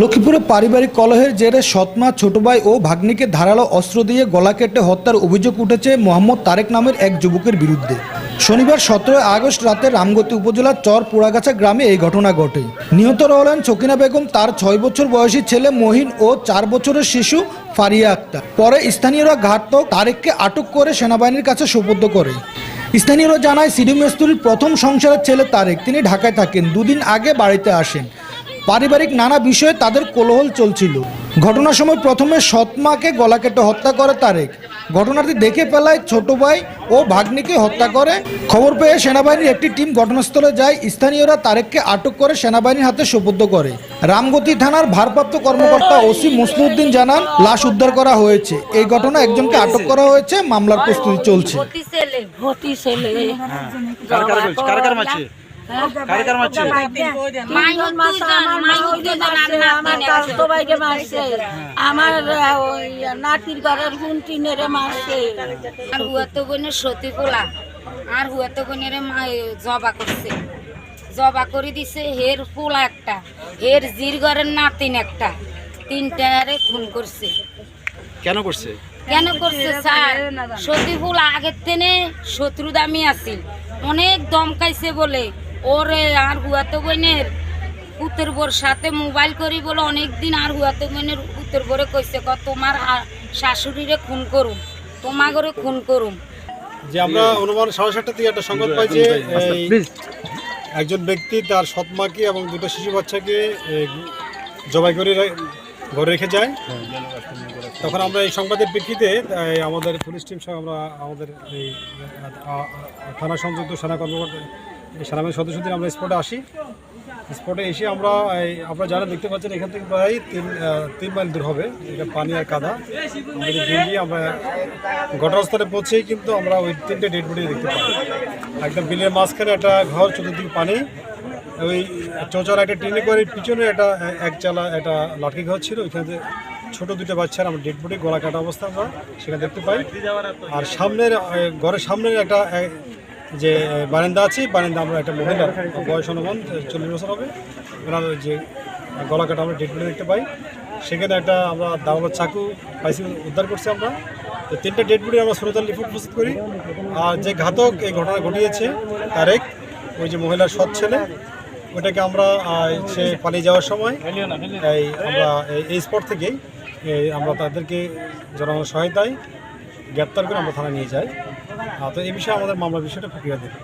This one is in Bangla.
লক্ষ্মীপুরে পারিবারিক কলহের জেরে সৎমা, ছোট ভাই ও ভাগ্নিকে ধারালো অস্ত্র দিয়ে গলা কেটে হত্যার অভিযোগ উঠেছে মোহাম্মদ তারেক নামের এক যুবকের বিরুদ্ধে। শনিবার সতেরোই আগস্ট রাতে রামগতি উপজেলার চর পোড়াগাছা গ্রামে এই ঘটনা ঘটে। নিহতরা হলেন চকিনা বেগম, তার ছয় বছর বয়সী ছেলে মহিন ও চার বছরের শিশু ফারিয়া আক্তার। পরে স্থানীয়রা ঘাতক তারেককে আটক করে সেনাবাহিনীর কাছে সোপর্দ করে। স্থানীয়রা জানায়, সিডি মেস্তুরির প্রথম সংসারের ছেলে তারেক। তিনি ঢাকায় থাকেন। দুদিন আগে বাড়িতে আসেন। পারিবারিক নানা বিষয়ে তাদের কোলাহল চলছিল। ঘটনার সময় প্রথমে সৎমাকে গলা কেটে হত্যা করে তারেক। ঘটনাটি দেখে ফেলায় ছোট ভাই ও ভাগ্নিকে হত্যা করে। খবর পেয়ে সেনাবাহিনীর একটি টিম ঘটনাস্থলে যায়। স্থানীয়রা তারেককে আটক করে সেনাবাহিনীর হাতে সোপর্দ করে। রামগতি থানার ভারপ্রাপ্ত কর্মকর্তা ওসি মুসলিউদ্দিন জানান লাশ উদ্ধার করা হয়েছে। এই ঘটনা একজনকে আটক করা হয়েছে। মামলার প্রস্তুতি চলছে। আর আমার নাতির ঘরের হুন্টি নেড়ে মারছে। আর হুয়াতো বোনের সতী পোলা আর হুয়াতো বোনের মা জবা করছে। জবা করে দিছে হের পোলা একটা হের জির ঘরের নাতিন একটা। তিনটারে খুন করছে। কেন করছে? কেন করছে স্যার? সতী ফুল আগের থেকে শত্রু দামি আছিল। অনেক দমকাইছে বলে। ওরে আর হুয়াতো বোনের পুতের বোর সাথে মোবাইল করি বলে অনেক দিন আর হুয়াতো বোনের উত্তর বোরে কইছে ক তোমার শাশুড়িরে খুন করুম তোমাগরে খুন করুম। যে আমরা অনুমান সাড়ে সাতটা থেকে একটা সংবাদ পাই যে এই একজন ব্যক্তি তার সৎমাকে এবং দুটো শিশু বাচ্চাকে জবাই করে রে- ঘরে রেখে যায়। তখন আমরা এই সংবাদের প্রেক্ষিতে আমাদের পুলিশ টিম সহ আমরা আমাদের এই থানা সংযুক্ত সেনা কর্মকর্তা সেনাবাহিনীর সদস্যদের আমরা স্পটে আসি। স্পটে এসে আমরা আপনারা যারা দেখতে পাচ্ছেন, এখান থেকে প্রায় তিন তিন মাইল দূর হবে। এটা পানি আর কাদা। গিয়ে আমরা ঘটনাস্থলে পৌঁছেই কিন্তু আমরা ওই তিনটে ডেড বডি দেখতে পাই একদম বিলের মাঝখানে একটা ঘর, চতুর্দিকে পানি। ওই চৌচার একটা ট্রেনে করে পিছনে একটা এ- এক চালা একটা লাঠি ঘর ছিল। ওইখানে ছোট দুটো বাচ্চার আমরা ডেড বডি গলা কাটা অবস্থা আমরা সেখানে দেখতে পাই। আর সামনের ঘরের সামনের একটা যে বারান্দা আছে, বারান্দা আমরা একটা মহিলা, বয়স অনুমান চল্লিশ বছর হবে। ওনার যে, গলা কাটা আমরা বডি দেখতে পাই। সেখানে একটা আমরা দাওয়ার চাকু পাইছি, উদ্ধার করছি আমরা। তো তিনটা ডেড বডি আমরা শ্রোতার রিপোর্ট প্রস্তুত করি। আর যে ঘাতক, এই ঘটনা ঘটিয়েছে, তারেক, ওই যে মহিলার সৎ ছেলে, ওটাকে আমরা সে পালিয়ে যাওয়ার সময়, এই, আমরা এই- স্পট থেকেই আমরা তাদেরকে জনগণ সহায়তায় গ্রেপ্তার করে আমরা থানায় নিয়ে যাই। তো এই বিষয়ে আমাদের মামলার বিষয়টা প্রক্রিয়া দেবে।